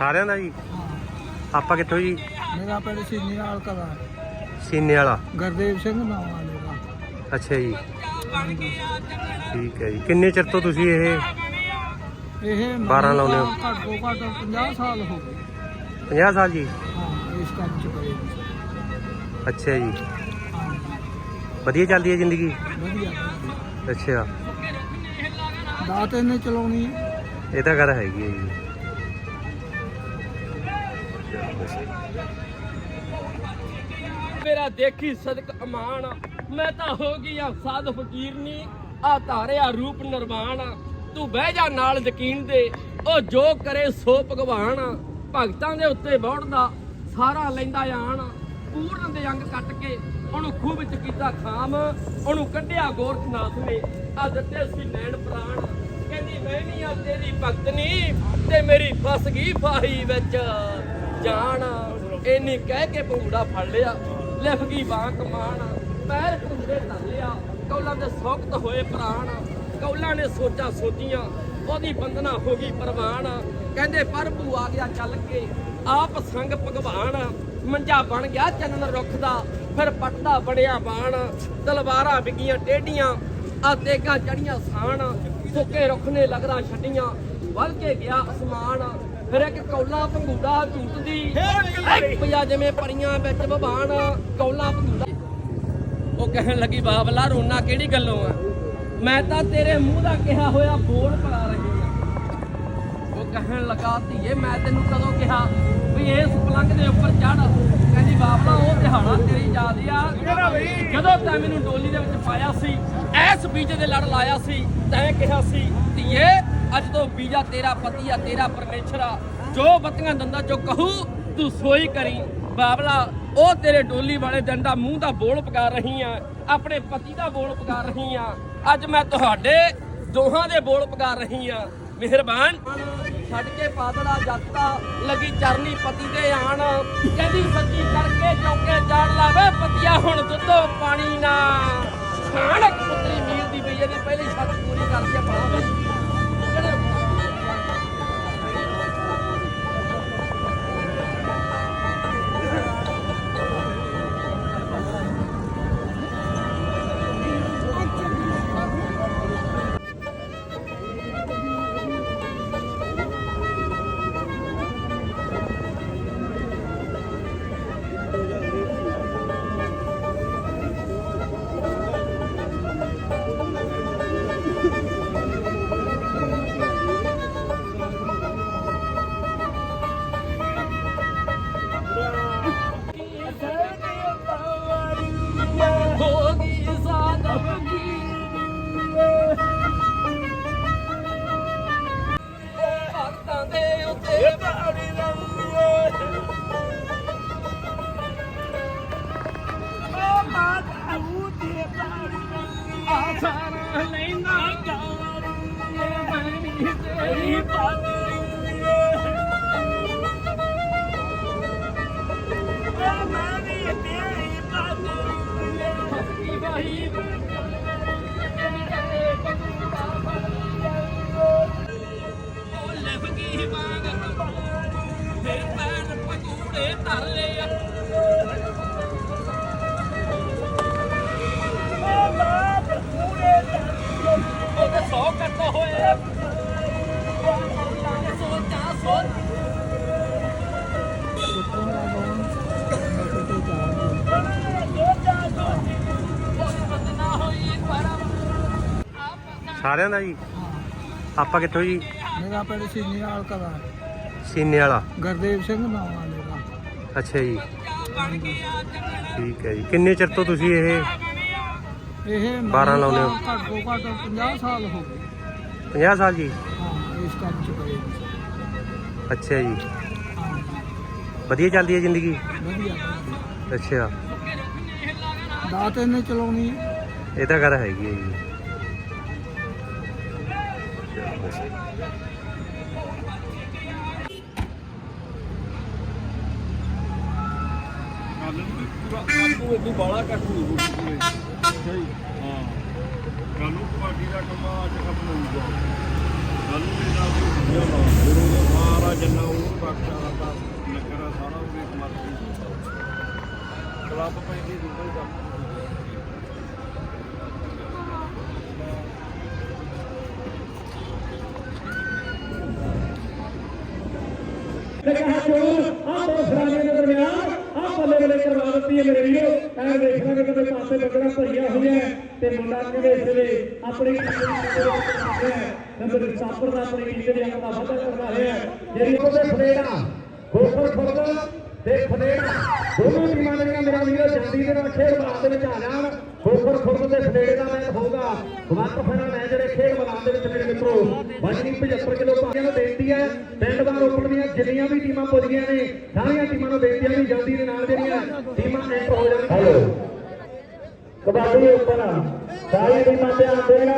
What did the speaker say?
ਸਾਰਿਆਂ ਦਾ ਜੀ? ਆਪਾਂ ਕਿੱਥੋਂ ਜੀ? ਮੇਰਾ ਪਿੰਡ ਸੀਨੀ ਨਾਲ ਕਲਾ। ਸੀਨੇ ਵਾਲਾ। ਗੁਰਦੇਵ ਸਿੰਘ ਨਾਮ ਮੇਰਾ। ਅੱਛਾ ਜੀ। ਠੀਕ ਹੈ ਜੀ। ਕਿੰਨੇ ਚਿਰ ਤੋਂ ਤੁਸੀਂ ਇਹ ਇਹ 12 ਲਾਉਂਦੇ ਹੋ? ਘੱਟ ਤੋਂ ਘੱਟ 50 ਸਾਲ ਹੋ ਗਏ। 50 ਸਾਲ ਜੀ? ਹਾਂ ਇਸ ਕੰਮ ਚ ਕਰੇ ਅੱਛਾ ਜੀ। ਵਧੀਆ ਚੱਲਦੀ ਹੈ ਜ਼ਿੰਦਗੀ? ਵਧੀਆ ਵਧੀਆ। ਅੱਛਾ। ਦਾਤ ਇਹਨੇ ਚਲਾਉਣੀ ਹੈ। ਇਹ ਤਾਂ ਗੱਲ ਹੈਗੀ ਹੈ ਜੀ। ਮੇਰਾ ਦੇਖੀ ਸਦਕ ਅਮਾਨ, ਮੈਂ ਤਾਂ ਹੋ ਗਈ ਆ ਸਾਧ ਫਕੀਰਨੀ ਆ ਧਾਰਿਆ ਰੂਪ ਨਿਰਵਾਣ। ਤੂੰ ਬਹਿ ਜਾ ਨਾਲ ਯਕੀਨ ਦੇ, ਉਹ ਜੋ ਕਰੇ ਸੋ ਭਗਵਾਨ। ਭਗਤਾਂ ਦੇ ਉੱਤੇ ਬੋੜਦਾ, ਸਾਰਾ ਲੈਂਦਾ ਆਣ। ਪੂਰਨ ਦੇ ਅੰਗ ਕੱਟ ਕੇ ਉਹਨੂੰ ਖੂਹ ਵਿੱਚ ਕੀਤਾ ਖਾਮ, ਉਹਨੂੰ ਕੱਢਿਆ ਗੋਰਖਨਾਥ ਨੇ। ਆ ਦਿੱਤੇ ਸੀ ਨੈਣ ਪ੍ਰਾਣ। ਕਹਿੰਦੀ, ਮੈਂ ਵੀ ਆ ਤੇਰੀ ਭਗਤਨੀ ਤੇ ਮੇਰੀ ਫਸ ਗਈ ਫਾਹੀ ਵਿੱਚ। ਜਾਣ। ਇੰਨੀ ਕਹਿ ਕੇ ਭੂੜਾ ਫੜ ਲਿਆ। ਲਿਫ ਗਈ ਬਾਹ ਕਮਾਨ ਪੈਰ ਕੁੰਡੇ ਧੱਲਿਆ ਕੌਲਾਂ ਦੇ ਸੌਕਤ ਹੋਏ ਪ੍ਰਾਣ। ਕੌਲਾਂ ਨੇ ਸੋਚਾਂ ਸੋਚੀਆਂ। ਉਹਦੀ ਬੰਦਨਾ ਹੋ ਗਈ ਪ੍ਰਵਾਨ ਕਹਿੰਦੇ ਪ੍ਰਭੂ ਆ ਗਿਆ ਚੱਲ ਕੇ। ਆਪ ਸੰਗ ਭਗਵਾਨ। ਮੰਜਾ ਬਣ ਗਿਆ ਚੰਨ ਰੁੱਖ ਦਾ। ਫਿਰ ਪੱਟਦਾ ਬੜਿਆ ਬਾਣ। ਤਲਵਾਰਾਂ ਵਿਗੀਆਂ ਟੇਡੀਆਂ ਆ ਤੇਗਾ ਚੜੀਆਂ ਸਾਣ। ਸੁੱਕੇ ਰੁੱਖ ਨੇ ਲਗਦਾ ਛੱਡੀਆਂ। ਵੱਲ ਕੇ ਗਿਆ ਅਸਮਾਨ। ਫਿਰ ਇੱਕ ਕੌਲਾ ਭੰਗੂੜਾ ਝੂਟਦੀ ਪਿਆ ਜਿਵੇਂ ਪਰੀਆਂ ਵਿੱਚ ਬਬਾਨ ਕੌਲਾ ਭੰਗੂੜਾ। ਉਹ ਕਹਿਣ ਲੱਗੀ ਬਾਬਲਾ ਰੋਣਾ ਕਿਹੜੀ ਗੱਲੋਂ ਆ? ਮੈਂ ਤਾਂ ਤੇਰੇ ਮੂੰਹ ਦਾ ਕਿਹਾ ਹੋਇਆ ਬੋਲ ਪੜਾ ਰਹੀ ਆ ਉਹ ਕਹਿਣ ਲੱਗਾ ਧੀਏ ਮੈਂ ਤੈਨੂੰ ਕਦੋਂ ਕਿਹਾ ਵੀ ਇਸ ਪਲੰਗ ਦੇ ਉੱਪਰ ਚੜ ਕਹਿੰਦੀ ਬਾਬਲਾ ਉਹ ਦਿਹਾੜਾ ਤੇਰੀ ਯਾਦ ਆ। ਜਦੋਂ ਤੈਂ ਮੈਨੂੰ ਡੋਲੀ ਦੇ ਵਿੱਚ ਪਾਇਆ ਸੀ ਐਸ ਬੀਜੇ ਦੇ ਲੜ ਲਾਇਆ ਸੀ ਤੈਂ ਕਿਹਾ ਸੀ ਧੀਏ ਅੱਜ ਤੋਂ ਬੀਜਾ ਤੇਰਾ ਪਤੀ ਤੇਰਾ ਪਰਮੇਸ਼ਰ ਜੋ ਬੱਤੀਆਂ ਦੰਦਾ, ਜੋ ਕਹੂ, ਤੂੰ ਸੋਈ ਕਰੀ। ਬਾਬਲਾ, ਉਹ ਤੇਰੇ ਡੋਲੀ ਵਾਲੇ ਦਿਨ ਦਾ ਮੂੰਹ ਦਾ ਬੋਲ ਪਕਾ ਰਹੀ ਆ, ਆਪਣੇ ਪਤੀ ਦਾ ਬੋਲ ਪਕਾ ਰਹੀ ਆ। ਅੱਜ ਮੈਂ ਤੁਹਾਡੇ ਦੋਹਾਂ ਦੇ ਬੋਲ ਪਕਾ ਰਹੀ ਆ। ਮਿਹਰਬਾਨ। ਛੱਡ ਕੇ ਪਾਦੜਾ ਜੱਤਾ ਲੱਗੀ ਚਰਨੀ ਪਤੀ ਦੇ ਆਣ। ਕਹਿੰਦੀ ਸੱਚੀ ਕਰਕੇ ਚੌਕੇ ਚਾੜ ਲਾਵੇ ਪਤੀਆ, ਹੁਣ ਦੁੱਧੋ ਪਾਣੀ ਨਾ। ਖਾਣ ਪੁੱਤਰੀ ਸਾਰਿਆਂ ਦਾ ਜੀ? ਆਪਾਂ ਕਿੱਥੋਂ ਜੀ? ਮੇਰਾ ਪਿੰਡ ਸੀਨੀ ਨਾਲ ਕਲਾ। ਸੀਨੇ ਵਾਲਾ। ਗੁਰਦੇਵ ਸਿੰਘ ਨਾਮ ਆ ਮੇਰਾ। ਅੱਛਾ ਜੀ। ਠੀਕ ਹੈ ਜੀ। ਕਿੰਨੇ ਚਿਰ ਤੋਂ ਤੁਸੀਂ ਇਹ ਇਹ 12 ਲਾਉਂਦੇ ਹੋ? ਘੱਟ ਘੱਟ 50 ਸਾਲ ਹੋ ਗਏ। 50 ਸਾਲ ਜੀ? ਹਾਂ ਇਸ ਕੰਮ ਚ ਕਰੇ ਅੱਛਾ ਜੀ। ਵਧੀਆ ਚੱਲਦੀ ਹੈ ਜ਼ਿੰਦਗੀ? ਵਧੀਆ। ਅੱਛਾ। ਦਾਤ ਇਹਨੇ ਚਲਾਉਣੀ। ਇਹ ਤਾਂ ਗੱਲ ਹੈਗੀ ਹੈ ਜੀ। ਕਾਲੂ ਇਦੋਂ ਬਾਲਾ ਕੱਟ ਹੋਊਗਾ ਪੂਰੇ ਅੱਛਾ ਜੀ। ਹਾਂ ਕਾਲੂ ਪਾਰਟੀ ਦਾ ਕੰਮ ਅੱਜ ਖਤਮ ਹੋਊਗਾ ਕਾਲੂ ਦੇ ਨਾਲ ਦੀ ਦੁਨੀਆ ਨਾਲ ਫਿਰ ਉਹ ਸਾਰਾ ਜੰਨਾ ਉਹ ਬਖਸ਼ਾ ਦਾ ਨਗਰ ਸਾਰਾ ਉਹ ਇੱਕ ਮਰ ਗਈ ਕਲੱਬ ਪੈਂਦੀ ਦੂਜੇ ਕੰਮ ਤੇ ਕਹਾ ਚੋਰ ਦੋ ਖਰਾਂਗੇ ਦੇ ਦਰਮਿਆਨ ਆ ਬੱਲੇ ਬੱਲੇ ਕਰਵਾ ਦਿੱਤੀ ਹੈ ਮੇਰੇ ਵੀਰੋ ਐ ਦੇਖਣਾ ਕਿ ਕਿਤੇ ਪਾਸੇ ਬੱਕਰਾ ਭਰੀਆ ਹੋਇਆ ਤੇ ਮੁੰਡਾ ਕਿਹੜੇ ਇਸ ਵੇਲੇ ਆਪਣੀ ਨੰਬਰ ਸਾਪਰ ਦਾ ਆਪਣੀ ਟੀਮ ਦੇ ਅੰਕ ਦਾ ਕਰਦਾ ਹੈ ਜਿਹੜੀ ਉਹਦੇ ਫਲੇੜਾ ਖੋਖਰ ਖੁਰਦ ਤੇ ਫਲੇੜਾ ਦੋਨੋਂ ਟੀਮਾਂ ਜਿਹੜੀਆਂ ਮੇਰਾ ਵੀਰੋ ਜਲਦੀ ਦੇ ਨਾਲ ਖੇਡ ਮੈਦਾਨ ਦੇ ਵਿੱਚ ਆ ਜਾਣ ਖੋਖਰ ਖੁਰਦ ਤੇ ਫਲੇੜੇ ਦਾ ਮੈਚ ਹੋਊਗਾ। ਵੱਤ ਫੜਾ ਮੈਚ ਜਿਹੜੇ ਖੇਡ ਮੈਦਾਨ ਦੇ ਵਿੱਚ ਮੇਰੇ ਮਿੱਤਰੋ। ਵਜਨੀ 75 ਕਿਲੋ ਭਾਈਆਂ ਨੂੰ ਬੇਨਤੀ ਹੈ ਪਿੰਡ ਬਾਹਰ ਰੋਪੜ ਦੀਆਂ ਜਿੰਨੀਆਂ ਵੀ ਟੀਮਾਂ ਪੁੱਜੀਆਂ ਨੇ ਸਾਰੀਆਂ ਟੀਮਾਂ ਨੂੰ ਬੇਨਤੀ ਹੈ ਵੀ ਜਲਦੀ ਦੇ ਨਾਲ ਜਿਹੜੀਆਂ ਟੀਮਾਂ ਐਂਟਰ ਹੋ ਜਾਣ। ਹੈਲੋ ਕਬੱਡੀ ਉੱਪਰ। ਸਾਰੀਆਂ ਟੀਮਾਂ ਧਿਆਨ ਦੇਣ।